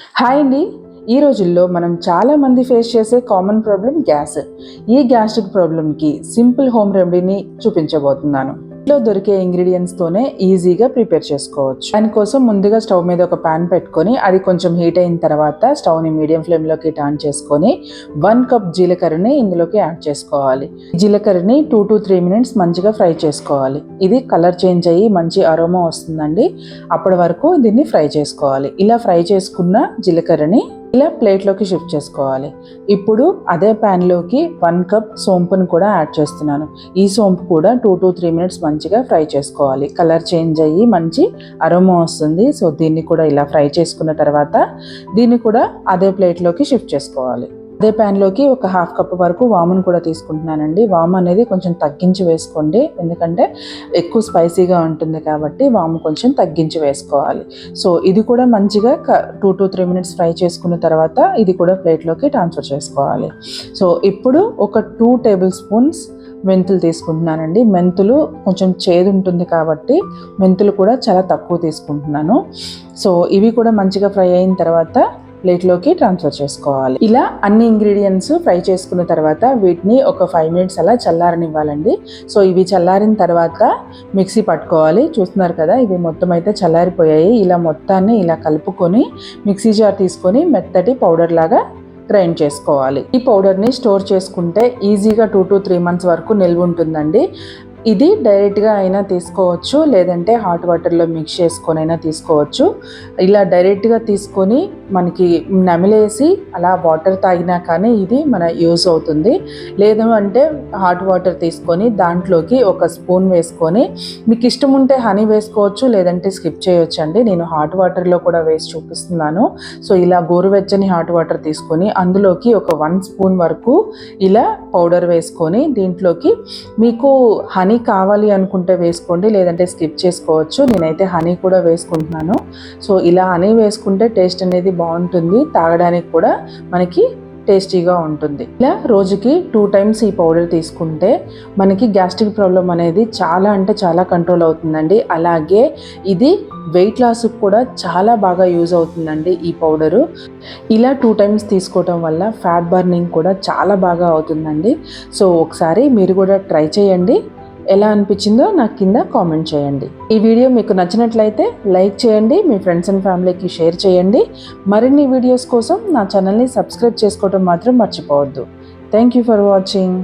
Hi అండి. ఈ రోజుల్లో మనం చాలా మంది ఫేస్ చేసే కామన్ ప్రాబ్లం గ్యాస్ ఈ గ్యాస్ట్రిక్ ప్రాబ్లంకి సింపుల్ హోమ్ రెమెడీని చూపించబోతున్నాను. ఇంట్లో దొరికే ఇంగ్రీడియంట్స్ తోనే ఈజీగా ప్రిపేర్ చేసుకోవచ్చు. దానికోసం ముందుగా స్టవ్ మీద ఒక పాన్ పెట్టుకొని అది కొంచెం హీట్ అయిన తర్వాత స్టవ్ని మీడియం ఫ్లేమ్లోకి టర్న్ చేసుకొని వన్ కప్ జీలకర్రని ఇందులోకి యాడ్ చేసుకోవాలి. జీలకర్రని టూ టు త్రీ మినిట్స్ మంచిగా ఫ్రై చేసుకోవాలి. ఇది కలర్ చేంజ్ అయ్యి మంచి అరోమా వస్తుందండి. అప్పటి వరకు దీన్ని ఫ్రై చేసుకోవాలి. ఇలా ఫ్రై చేసుకున్న జీలకర్రని ఇలా ప్లేట్లోకి షిఫ్ట్ చేసుకోవాలి. ఇప్పుడు అదే ప్యాన్లోకి వన్ కప్ సోంపుని కూడా యాడ్ చేస్తున్నాను. ఈ సోంపు కూడా టూ టు త్రీ మినిట్స్ మంచిగా ఫ్రై చేసుకోవాలి. కలర్ చేంజ్ అయ్యి మంచి అరోమా వస్తుంది. సో దీన్ని కూడా ఇలా ఫ్రై చేసుకున్న తర్వాత దీన్ని కూడా అదే ప్లేట్లోకి షిఫ్ట్ చేసుకోవాలి. అదే ప్యాన్లోకి ఒక హాఫ్ కప్ వరకు వామును కూడా తీసుకుంటున్నానండి. వాము అనేది కొంచెం తగ్గించి వేసుకోండి. ఎందుకంటే ఎక్కువ స్పైసీగా ఉంటుంది కాబట్టి వాము కొంచెం తగ్గించి వేసుకోవాలి. సో ఇది కూడా మంచిగా two to three minutes fry చేసుకున్న తర్వాత ఇది కూడా ప్లేట్లోకి ట్రాన్స్ఫర్ చేసుకోవాలి. సో ఇప్పుడు ఒక టూ టేబుల్ స్పూన్స్ మెంతులు తీసుకుంటున్నానండి. మెంతులు కొంచెం చేదు ఉంటుంది కాబట్టి మెంతులు కూడా చాలా తక్కువ తీసుకుంటున్నాను. సో ఇవి కూడా మంచిగా ఫ్రై అయిన తర్వాత ప్లేట్లోకి ట్రాన్స్ఫర్ చేసుకోవాలి. ఇలా అన్ని ఇంగ్రీడియంట్స్ ఫ్రై చేసుకున్న తర్వాత వీటిని ఒక ఫైవ్ మినిట్స్ అలా చల్లారనివ్వాలండి. సో ఇవి చల్లారిన తర్వాత మిక్సీ పట్టుకోవాలి. చూస్తున్నారు కదా ఇవి మొత్తం అయితే చల్లారిపోయాయి. ఇలా మొత్తాన్ని ఇలా కలుపుకొని మిక్సీ జార్ తీసుకొని మెత్తటి పౌడర్ లాగా గ్రైండ్ చేసుకోవాలి. ఈ పౌడర్ని స్టోర్ చేసుకుంటే ఈజీగా టూ టు త్రీ మంత్స్ వరకు నిల్వ ఉంటుందండి. ఇది డైరెక్ట్గా అయినా తీసుకోవచ్చు లేదంటే హాట్ వాటర్లో మిక్స్ చేసుకొని అయినా తీసుకోవచ్చు. ఇలా డైరెక్ట్గా తీసుకొని మనకి నమిలేసి అలా వాటర్ తాగినా కానీ ఇది మన యూజ్ అవుతుంది. లేదు అంటే హాట్ వాటర్ తీసుకొని దాంట్లోకి ఒక స్పూన్ వేసుకొని మీకు ఇష్టం ఉంటే హనీ వేసుకోవచ్చు లేదంటే స్కిప్ చేయొచ్చు అండి నేను హాట్ వాటర్లో కూడా వేసి చూపిస్తున్నాను. సో ఇలా గోరువెచ్చని హాట్ వాటర్ తీసుకొని అందులోకి ఒక వన్ స్పూన్ వరకు ఇలా పౌడర్ వేసుకొని దీంట్లోకి మీకు హనీ హనీ కావాలి అనుకుంటే వేసుకోండి లేదంటే స్కిప్ చేసుకోవచ్చు. నేనైతే హనీ కూడా వేసుకుంటున్నాను. సో ఇలా హనీ వేసుకుంటే టేస్ట్ అనేది బాగుంటుంది. తాగడానికి కూడా మనకి టేస్టీగా ఉంటుంది. ఇలా రోజుకి టూ టైమ్స్ ఈ పౌడర్ తీసుకుంటే మనకి గ్యాస్ట్రిక్ ప్రాబ్లం అనేది చాలా అంటే చాలా కంట్రోల్ అవుతుందండి. అలాగే ఇది వెయిట్ లాస్కి కూడా చాలా బాగా యూజ్ అవుతుందండి ఈ పౌడరు. ఇలా టూ టైమ్స్ తీసుకోవటం వల్ల ఫ్యాట్ బర్నింగ్ కూడా చాలా బాగా అవుతుందండి. సో ఒకసారి మీరు కూడా ట్రై చేయండి. ఎలా అనిపించిందో నాకు కింద కామెంట్ చేయండి. ఈ వీడియో మీకు నచ్చినట్లయితే లైక్ చేయండి మీ ఫ్రెండ్స్ అండ్ ఫ్యామిలీకి షేర్ చేయండి. మరిన్ని వీడియోస్ కోసం నా ఛానల్ని సబ్స్క్రైబ్ చేసుకోవడం మాత్రం మర్చిపోవద్దు. Thank you for watching.